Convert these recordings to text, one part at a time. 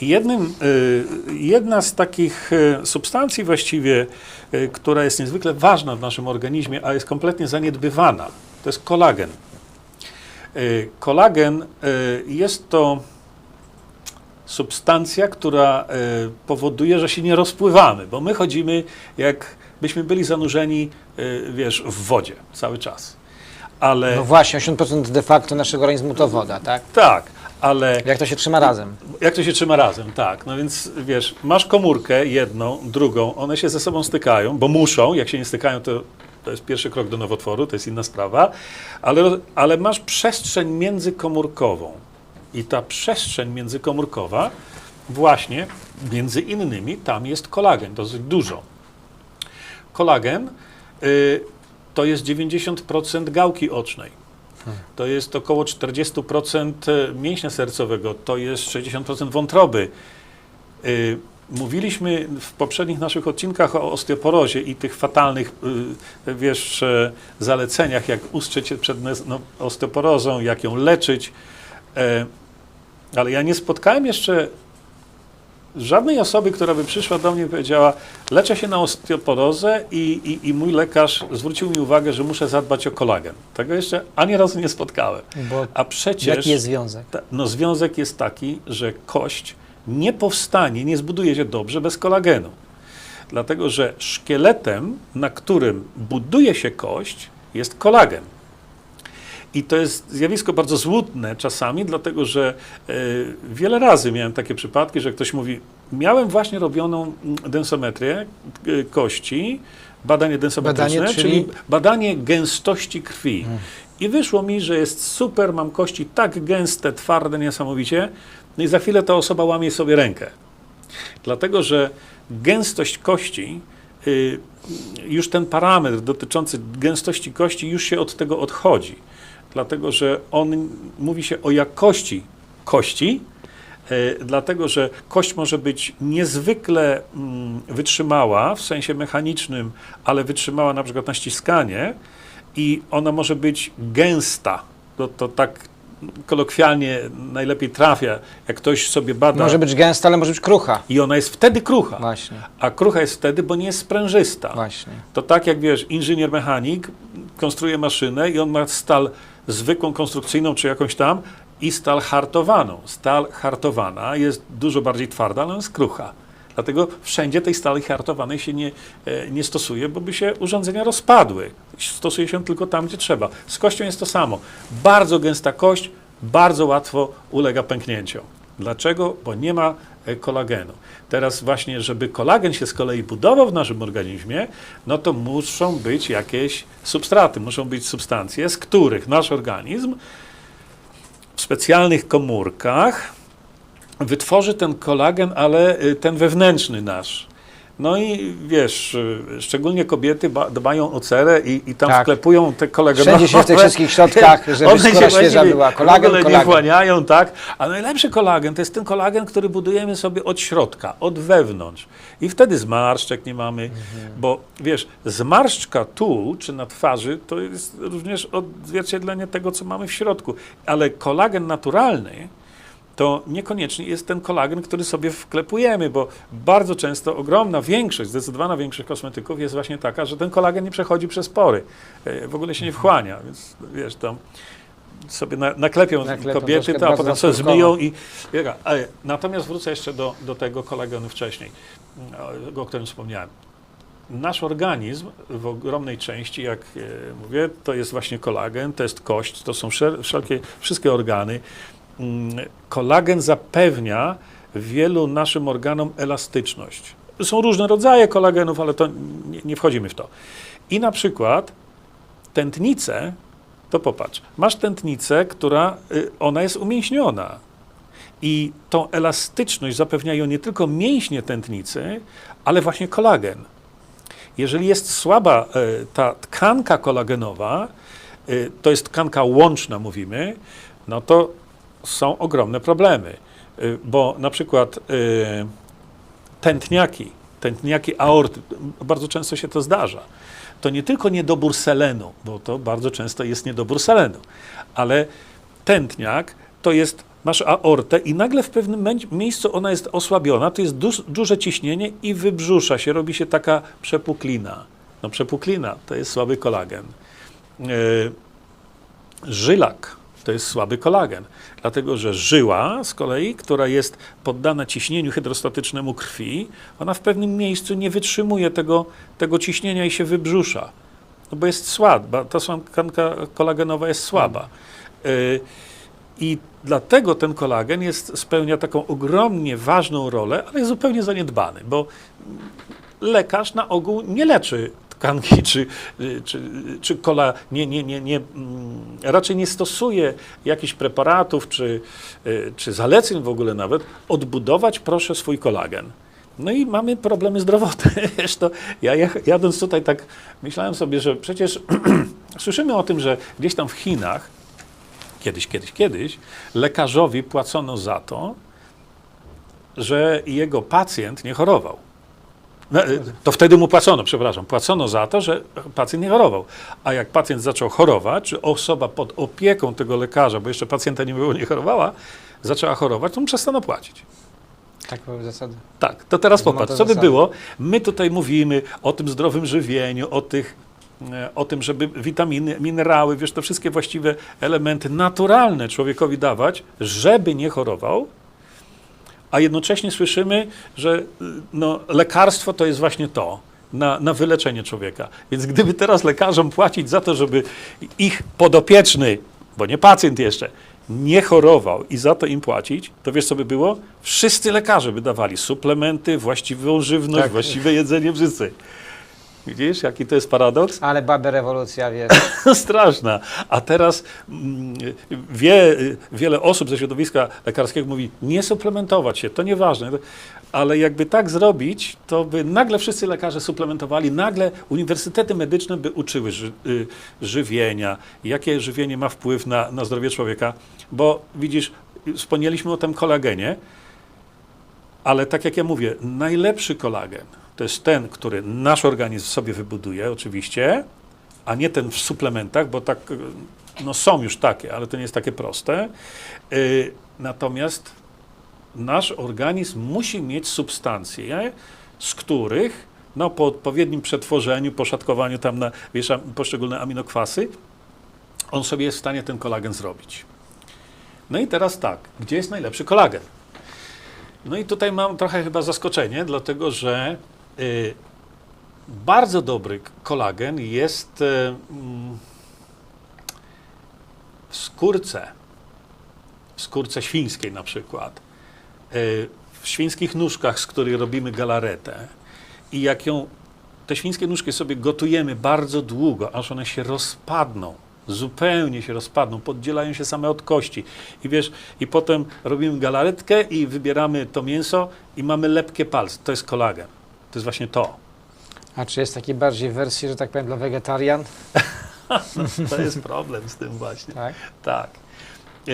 Jednym, y, jedna z takich y, substancji właściwie, y, która jest niezwykle ważna w naszym organizmie, a jest kompletnie zaniedbywana, to jest kolagen. Kolagen jest to substancja, która powoduje, że się nie rozpływamy, bo my chodzimy jakbyśmy byli zanurzeni, wiesz, w wodzie cały czas. Ale No właśnie, 80% de facto naszego organizmu to woda, tak? tak, ale Jak to się trzyma razem? jak to się trzyma razem, tak. No więc wiesz, masz komórkę jedną, drugą, one się ze sobą stykają, bo muszą, jak się nie stykają, to, to jest pierwszy krok do nowotworu, to jest inna sprawa, ale, ale masz przestrzeń międzykomórkową. I ta przestrzeń międzykomórkowa, właśnie między innymi, tam jest kolagen, dosyć dużo. Kolagen y, to jest 90% gałki ocznej. To jest około 40% mięśnia sercowego, to jest 60% wątroby. Y, Mówiliśmy w poprzednich naszych odcinkach o osteoporozie i tych fatalnych, y, wiesz, e, zaleceniach, jak ustrzec się przed no, osteoporozą, jak ją leczyć. E, Ale ja nie spotkałem jeszcze żadnej osoby, która by przyszła do mnie i powiedziała, leczę się na osteoporozę i, i, i mój lekarz zwrócił mi uwagę, że muszę zadbać o kolagen. Tego jeszcze ani razu nie spotkałem. Bo A przecież... jaki jest związek? Ta- No, związek jest taki, że kość nie powstanie, nie zbuduje się dobrze bez kolagenu. Dlatego, że szkieletem, na którym buduje się kość, jest kolagen. I to jest zjawisko bardzo złudne czasami, dlatego że e, wiele razy miałem takie przypadki, że ktoś mówi, miałem właśnie robioną mm, densometrię e, kości, badanie densometryczne, Badanie, czyli... czyli- badanie gęstości krwi. I wyszło mi, że jest super, mam kości tak gęste, twarde, niesamowicie. No i za chwilę ta osoba łamie sobie rękę. Dlatego, że gęstość kości, y, już ten parametr dotyczący gęstości kości już się od tego odchodzi. Dlatego, że on mówi się o jakości kości, y, dlatego, że kość może być niezwykle mm, wytrzymała w sensie mechanicznym, ale wytrzymała na przykład na ściskanie i ona może być gęsta. To, to tak kolokwialnie najlepiej trafia, jak ktoś sobie bada Może być gęsta, ale może być krucha. i ona jest wtedy krucha. Właśnie, A krucha jest wtedy, bo nie jest sprężysta. właśnie. To tak jak wiesz, inżynier mechanik konstruuje maszynę i on ma stal zwykłą konstrukcyjną czy jakąś tam i stal hartowaną. Stal hartowana jest dużo bardziej twarda, ale jest krucha. Dlatego wszędzie tej stali hartowanej się nie, e, nie stosuje, bo by się urządzenia rozpadły. Stosuje się tylko tam, gdzie trzeba. Z kością jest to samo. Bardzo gęsta kość, bardzo łatwo ulega pęknięciom. Dlaczego? Bo nie ma e, kolagenu. Teraz właśnie, żeby kolagen się z kolei budował w naszym organizmie, no to muszą być jakieś substraty, muszą być substancje, z których nasz organizm w specjalnych komórkach wytworzy ten kolagen, ale y, ten wewnętrzny nasz. No i wiesz, szczególnie kobiety ba- dbają o cerę i, i tam Tak. wklepują te kolagenowe. Wszędzie się w tych wszystkich środkach, żeby skóra świeża była. w Kolagen, ogóle nie kolagen. wchłaniają, tak? A najlepszy kolagen to jest ten kolagen, który budujemy sobie od środka, od wewnątrz. I wtedy zmarszczek nie mamy, bo wiesz, zmarszczka tu czy na twarzy to jest również odzwierciedlenie tego, co mamy w środku. Ale kolagen naturalny to niekoniecznie jest ten kolagen, który sobie wklepujemy, bo bardzo często ogromna większość, zdecydowana większość kosmetyków jest właśnie taka, że ten kolagen nie przechodzi przez pory. E, W ogóle się nie wchłania, więc wiesz, tam sobie na, naklepią, Naklepią kobiety, to, a potem sobie zmyją i... Natomiast wrócę jeszcze do, do tego kolagenu wcześniej, o- o którym wspomniałem. Nasz organizm w ogromnej części, jak e, mówię, to jest właśnie kolagen, to jest kość, to są wszel- wszelkie, wszystkie organy. Mm, Kolagen zapewnia wielu naszym organom elastyczność. Są różne rodzaje kolagenów, ale to nie, nie wchodzimy w to. I na przykład tętnicę, to popatrz, masz tętnicę, która, y, ona jest umięśniona. I tą elastyczność zapewniają nie tylko mięśnie tętnicy, ale właśnie kolagen. Jeżeli jest słaba e, ta tkanka kolagenowa, e, to jest tkanka łączna, mówimy, no to są ogromne problemy. E, Bo na przykład e, tętniaki, tętniaki aorty, bardzo często się to zdarza. To nie tylko niedobór selenu, bo to bardzo często jest niedobór selenu, ale tętniak to jest masz aortę i nagle w pewnym miejscu ona jest osłabiona, to jest duż, duże ciśnienie i wybrzusza się, robi się taka przepuklina. No przepuklina to jest słaby kolagen. Yy, Żylak to jest słaby kolagen, dlatego że żyła z kolei, która jest poddana ciśnieniu hydrostatycznemu krwi, ona w pewnym miejscu nie wytrzymuje tego, tego ciśnienia i się wybrzusza, no bo jest słaba, ta tkanka kolagenowa jest słaba. Y, I dlatego ten kolagen jest, spełnia taką ogromnie ważną rolę, ale jest zupełnie zaniedbany, bo lekarz na ogół nie leczy czy, czy, czy kola, nie, nie, nie, nie, mm, raczej nie stosuje jakichś preparatów czy, y, czy zaleceń w ogóle nawet. Odbudować proszę swój kolagen. No i mamy problemy zdrowotne. Wiesz, to ja jadąc tutaj tak myślałem sobie, że przecież słyszymy o tym, że gdzieś tam w Chinach kiedyś, kiedyś, kiedyś lekarzowi płacono za to, że jego pacjent nie chorował. No, y, To wtedy mu płacono, przepraszam, płacono za to, że pacjent nie chorował. A jak pacjent zaczął chorować, czy osoba pod opieką tego lekarza, bo jeszcze pacjenta nie było, nie chorowała, zaczęła chorować, to mu przestano płacić. Tak były zasady. Tak, to teraz to popatrz, co by było? My tutaj mówimy o tym zdrowym żywieniu, o, tych, e, o tym, żeby witaminy, minerały, wiesz, te wszystkie właściwe elementy naturalne człowiekowi dawać, żeby nie chorował, a jednocześnie słyszymy, że y, no, lekarstwo to jest właśnie to. Na, na wyleczenie człowieka. Więc gdyby teraz lekarzom płacić za to, żeby ich podopieczny, bo nie pacjent jeszcze, nie chorował i za to im płacić, to wiesz co by było? Wszyscy lekarze by dawali suplementy, właściwą żywność, Tak. właściwe jedzenie, wszyscy. Widzisz, jaki to jest paradoks? Ale baby rewolucja, wiesz. Straszna. A teraz mm, wie, wiele osób ze środowiska lekarskiego mówi, nie suplementować się, to nieważne. Ale jakby tak zrobić, to by nagle wszyscy lekarze suplementowali, nagle uniwersytety medyczne by uczyły ży, y, żywienia, jakie żywienie ma wpływ na, na zdrowie człowieka, bo widzisz, wspomnieliśmy o tym kolagenie, ale tak jak ja mówię, najlepszy kolagen to jest ten, który nasz organizm sobie wybuduje, oczywiście, a nie ten w suplementach, bo tak, no są już takie, ale to nie jest takie proste. Y, Natomiast nasz organizm musi mieć substancje, z których no, po odpowiednim przetworzeniu, poszatkowaniu tam na wiesz, poszczególne aminokwasy, on sobie jest w stanie ten kolagen zrobić. No i teraz tak, gdzie jest najlepszy kolagen? No i tutaj mam trochę chyba zaskoczenie, dlatego że bardzo dobry kolagen jest y, mm, w skórce, w skórce świńskiej na przykład, y, w świńskich nóżkach, z których robimy galaretę. I jak ją, te świńskie nóżki sobie gotujemy bardzo długo, aż one się rozpadną, zupełnie się rozpadną, poddzielają się same od kości. I wiesz, i potem robimy galaretkę i wybieramy to mięso i mamy lepkie palce, to jest kolagen, to jest właśnie to. A czy jest taki bardziej wersji, że tak powiem, dla wegetarian? To jest problem z tym właśnie. Tak. Tak. E,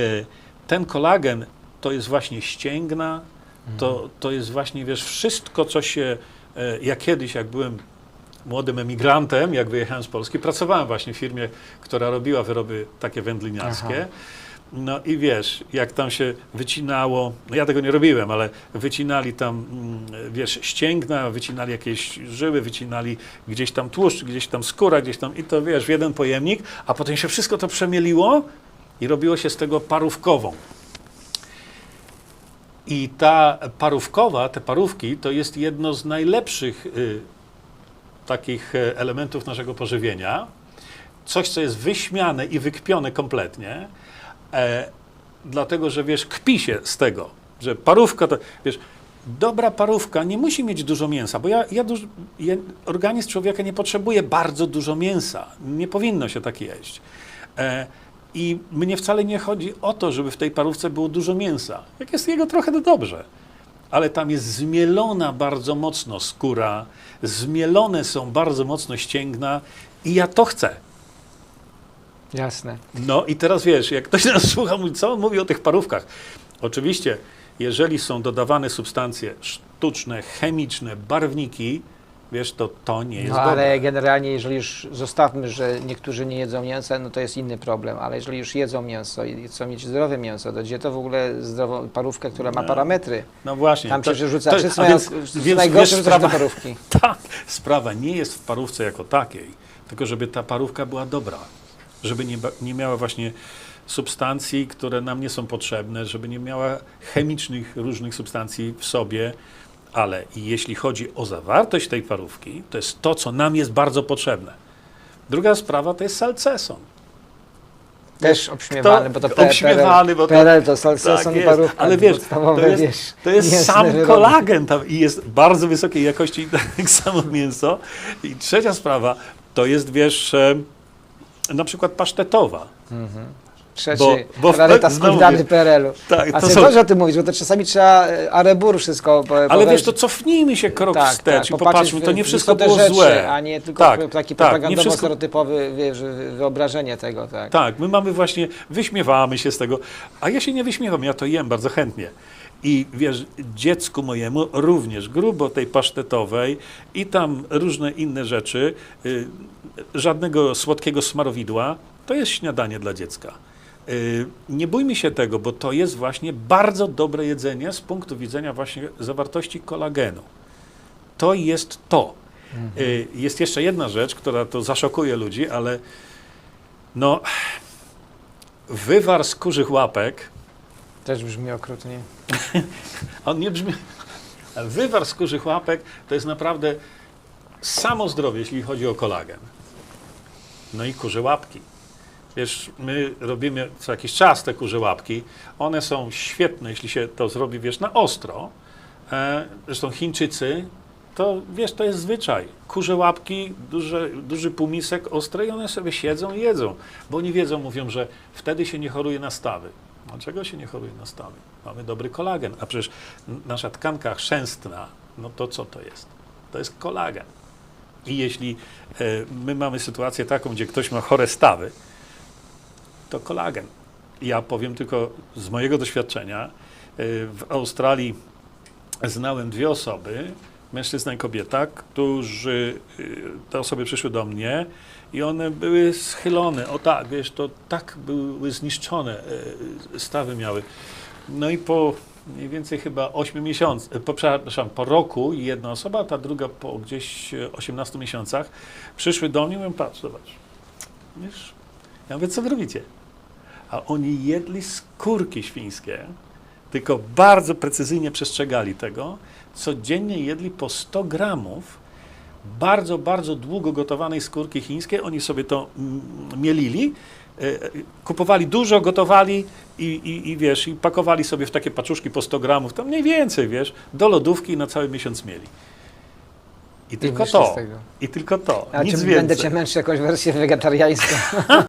Ten kolagen to jest właśnie ścięgna, to, to jest właśnie, wiesz, wszystko, co się. e, Ja kiedyś, jak byłem młodym emigrantem, jak wyjechałem z Polski, pracowałem właśnie w firmie, która robiła wyroby takie wędliniarskie. Aha. No i wiesz, jak tam się wycinało, no ja tego nie robiłem, ale wycinali tam, mm, wiesz, ścięgna, wycinali jakieś żyły, wycinali gdzieś tam tłuszcz, gdzieś tam skóra, gdzieś tam i to wiesz, w jeden pojemnik, a potem się wszystko to przemieliło i robiło się z tego parówkową. I ta parówkowa, te parówki, to jest jedno z najlepszych y, takich e, elementów naszego pożywienia. Coś, co jest wyśmiane i wykpione kompletnie, e, dlatego że wiesz, kpi się z tego, że parówka to, wiesz, dobra parówka nie musi mieć dużo mięsa, bo ja, ja, duż, ja organizm człowieka nie potrzebuje bardzo dużo mięsa. Nie powinno się tak jeść. E, I mnie wcale nie chodzi o to, żeby w tej parówce było dużo mięsa. Jak jest jego trochę, to dobrze. Ale tam jest zmielona bardzo mocno skóra, zmielone są bardzo mocno ścięgna i ja to chcę. Jasne. No i teraz wiesz, jak ktoś nas słucha, mówi, co on mówi o tych parówkach? Oczywiście, jeżeli są dodawane substancje sztuczne, chemiczne, barwniki, wiesz, to to nie jest No dobre. ale generalnie, jeżeli już zostawmy, że niektórzy nie jedzą mięsa, no to jest inny problem, ale jeżeli już jedzą mięso i chcą mieć zdrowe mięso, to gdzie to w ogóle zdrową parówkę, która ma No, parametry? No właśnie. Tam przecież rzuca, to- wszyscy więc- więc, najgorsze wiesz, sprawa- parówki. Tak, sprawa nie jest w parówce jako takiej, tylko żeby ta parówka była dobra, żeby nie, nie miała właśnie substancji, które nam nie są potrzebne, żeby nie miała chemicznych różnych substancji w sobie, ale jeśli chodzi o zawartość tej parówki, to jest to, co nam jest bardzo potrzebne. Druga sprawa to jest salceson. Też obśmiewany, bo to P- obśmiewany, bo to- PRL to salceson Tak i parówka. ale wiesz, to jest, wiesz, to jest sam wyroby. kolagen tam i jest bardzo wysokiej jakości tak samo mięso. I trzecia sprawa to jest, wiesz, e, na przykład pasztetowa. Trzeci, bo- bo kuldany wiesz, PRL-u. tak, A to są- dobrze o tym mówisz, bo to czasami trzeba e, arebur wszystko po, Ale wiesz, to cofnijmy się krok tak, wstecz tak, i popatrzmy, to nie wszystko było rzeczy, złe. A nie tylko Tak, tak, takie tak, nie propagandowo wszystko- wyobrażenie tego, tak. Tak, my mamy właśnie, wyśmiewamy się z tego, a ja się nie wyśmiewam, ja to jem bardzo chętnie. I wiesz, dziecku mojemu również grubo tej pasztetowej i tam różne inne rzeczy, y, żadnego słodkiego smarowidła, to jest śniadanie dla dziecka. Y, nie bójmy się tego, bo to jest właśnie bardzo dobre jedzenie z punktu widzenia właśnie zawartości kolagenu. To jest to. Y, jest jeszcze jedna rzecz, która to zaszokuje ludzi, ale no, wywar z kurzych łapek, Też brzmi okrutnie. on nie brzmi. Wywar z kurzych łapek to jest naprawdę samo zdrowie, jeśli chodzi o kolagen. No i kurze łapki. Wiesz, my robimy co jakiś czas te kurze łapki. One są świetne, jeśli się to zrobi, wiesz, na ostro. E, zresztą Chińczycy, to wiesz, to jest zwyczaj. Kurze łapki, duże, duży półmisek ostre i one sobie siedzą i jedzą. Bo oni wiedzą, mówią, że wtedy się nie choruje na stawy. Dlaczego się nie choruje na stawy? Mamy dobry kolagen, a przecież nasza tkanka chrzęstna, no to co to jest? To jest kolagen. I jeśli e, my mamy sytuację taką, gdzie ktoś ma chore stawy, to kolagen. Ja powiem tylko z mojego doświadczenia. e, W Australii znałem dwie osoby, mężczyzna i kobieta, którzy, y, te osoby przyszły do mnie i one były schylone, o tak, wiesz, to tak były zniszczone, y, stawy miały. No i po mniej więcej chyba 8 miesiącach, po, przepraszam, po roku jedna osoba, ta druga po gdzieś e, 18 miesiącach, przyszły do mnie i mówią, patrz, zobacz, wiesz, ja mówię, co wy robicie? A oni jedli skórki świńskie, tylko bardzo precyzyjnie przestrzegali tego. Codziennie jedli po 100 gramów bardzo, bardzo długo gotowanej skórki chińskiej. Oni sobie to mm, mielili, e, e, kupowali dużo, gotowali i, i, i wiesz, i pakowali sobie w takie paczuszki po 100 gramów, tam mniej więcej, wiesz, do lodówki i na cały miesiąc mieli. I tylko wyszli to. I tylko to. A Nic czy więcej. będę cię męczył jakąś wersję wegetariańską?